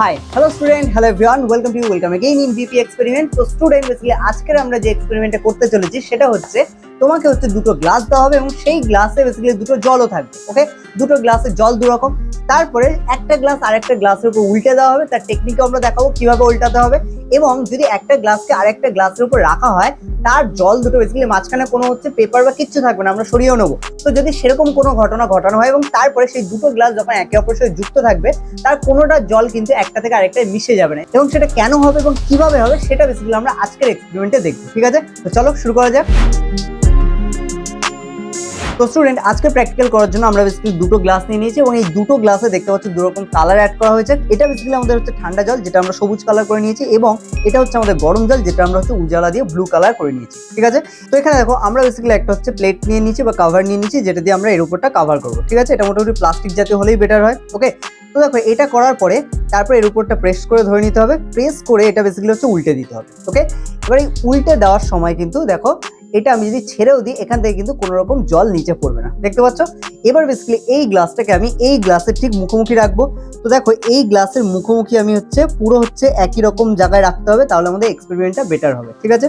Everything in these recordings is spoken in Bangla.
Hi hello student hello everyone welcome to welcome again in BP experiment তো স্টুডেন্ট বেসিক্যালি আজকের আমরা যে এক্সপেরিমেন্টটা করতে চলেছি, সেটা হচ্ছে তোমাকে হচ্ছে দুটো গ্লাস দেওয়া হবে এবং সেই গ্লাসে বেসিক্যালি দুটো জলও থাকবে ওকে দুটো গ্লাসে জল দু রকম। তারপরে একটা গ্লাস আরেকটা গ্লাসের উপর উল্টে দেওয়া হবে, তার টেকনিক আমরা দেখাবো, কীভাবে উল্টাতে হবে। এবং যদি একটা গ্লাসকে আরেকটা গ্লাসের উপর রাখা হয়, তার জল দুটো বেসিক্যালি মাঝখানে কোনো হচ্ছে পেপার বা কিচ্ছু থাকবে না, আমরা সরিয়েও নেব। তো যদি সেরকম কোনো ঘটনা ঘটানো হয় এবং তারপরে সেই দুটো গ্লাস যখন একে অপরের সাথে যুক্ত থাকবে, তার কোনোটা জল কিন্তু একটা থেকে আরেকটায় মিশে যাবে না। এবং সেটা কেন হবে এবং কীভাবে হবে, সেটা বেসিক্যালি আমরা আজকের এক্সপেরিমেন্টে দেখব, ঠিক আছে? তো চলো শুরু করা যাক। তো স্টুডেন্ট আজকে প্র্যাকটিক্যাল করার জন্য আমরা বেসিক্যালি দুটো গ্লাস নিয়ে নিয়েছি এবং এই দুটো গ্লাসে দেখতে পাচ্ছি দু রকম কালার অ্যাড করা হয়েছে। এটা বেসিক্যালি আমাদের হচ্ছে ঠান্ডা জল, যেটা আমরা সবুজ কালার করে নিয়েছি এবং এটা হচ্ছে আমাদের গরম জল, যেটা আমরা হচ্ছে উজালা দিয়ে ব্লু কালার করে নিয়েছি। ঠিক আছে? তো এখানে দেখো, আমরা বেসিক্যালি একটা হচ্ছে প্লেট নিয়ে নিয়েছি বা কাভার নিয়ে নিয়েছি, যেটা দিয়ে আমরা এর উপরটা কাভার করব। ঠিক আছে? এটা মোটামুটি প্লাস্টিক জাতীয় হলেই বেটার হয়। ওকে তো দেখো, এটা করার পরে তারপরে এর উপরটা প্রেস করে ধরে নিতে হবে। প্রেস করে এটা বেসিক্যালি হচ্ছে উল্টে দিতে হবে। ওকে এবার এই উল্টে দেওয়ার সময় কিন্তু দেখো এটা আমি যদি ছেড়েও দিই, এখান থেকে কিন্তু কোনো রকম জল নিচে পড়বে না। দেখতে পাচ্ছ? এবার বেসিক্যালি এই গ্লাসটাকে আমি এই গ্লাসের ঠিক মুখোমুখি রাখব। তো দেখো, এই গ্লাসের মুখোমুখি আমি হচ্ছে পুরো হচ্ছে একই রকম জায়গায় রাখতে হবে, তাহলে আমাদের এক্সপেরিমেন্টটা বেটার হবে, ঠিক আছে?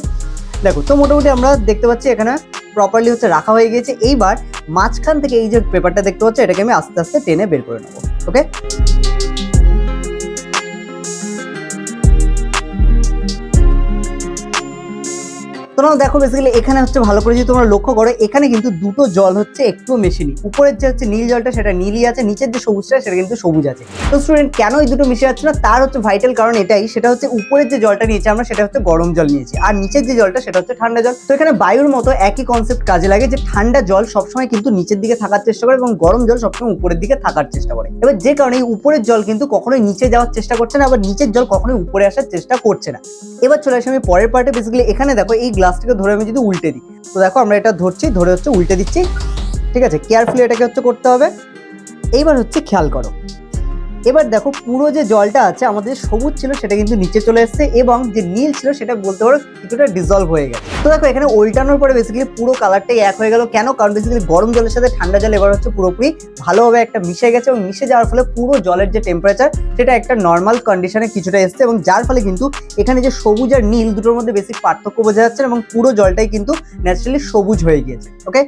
দেখো, তো মোটামুটি আমরা দেখতে পাচ্ছি এখানে প্রপারলি হচ্ছে রাখা হয়ে গেছে এইবার মাঝখান থেকে এই যে পেপারটা দেখতে পাচ্ছ, এটাকে আমি আস্তে আস্তে টেনে বের করে নেব ওকে তোমরা দেখো বেসিক্যালি এখানে হচ্ছে ভালো করে যদি তোমরা লক্ষ্য করো, এখানে কিন্তু দুটো জল হচ্ছে একটু মেশেনি উপরের যে হচ্ছে নীল জলটা সেটা নীলই আছে, নিচের যে সবুজটা সেটা কিন্তু সবুজ আছে। তো স্টুডেন্ট কেন এই দুটো মিশে যাচ্ছে না? তার হচ্ছে ভাইটাল কারণ এটাই, সেটা হচ্ছে উপরের যে জলটা নিয়েছি আমরা, সেটা হচ্ছে গরম জল নিয়েছি। আর নিচের যে জলটা, সেটা হচ্ছে ঠান্ডা জল। তো এখানে বায়ুর মতো একই কনসেপ্ট কাজে লাগে যে ঠান্ডা জল সবসময় কিন্তু নিচের দিকে থাকার চেষ্টা করে এবং গরম জল সবসময় উপরের দিকে থাকার চেষ্টা করে। এবার যে কারণে এই উপরের জল কিন্তু কখনোই নিচে যাওয়ার চেষ্টা করছে না, আবার নিচের জল কখনোই উপরে আসার চেষ্টা করছে না। এবার চলে আসি আমি পরের পার্টে বেসিক্যালি এখানে দেখো এই গ্লাসটাকে ধরে আমি যদি উল্টে দিই। তো দেখো আমরা এটা ধরছি, ধরে হচ্ছে উল্টে দিচ্ছি। ঠিক আছে কেয়ারফুলি এটাকে হচ্ছে করতে হবে। এইবার হচ্ছে খেয়াল করো। এবার দেখো পুরো যে জলটা আছে, আমাদের সবুজ ছিল সেটা কিন্তু নিচে চলে এসেছে এবং যে নীল ছিল সেটা বলতে পারো কিছুটা ডিজলভ হয়ে গেছে। তো দেখো এখানে উল্টানোর পরে বেসিক্যালি পুরো কালারটাই এক হয়ে গেল কেন? কারণ বেসিক্যালি গরম জলের সাথে ঠান্ডা জল এবার হচ্ছে পুরোপুরি ভালোভাবে একটা মিশে গেছে এবং মিশে যাওয়ার ফলে পুরো জলের যে টেম্পারেচার সেটা একটা নর্মাল কন্ডিশনে কিছুটা এসছে এবং যার ফলে কিন্তু এখানে যে সবুজ আর নীল দুটোর মধ্যে বেসিক পার্থক্য বোঝা যাচ্ছে এবং পুরো জলটাই কিন্তু ন্যাচারালি সবুজ হয়ে গিয়েছে ওকে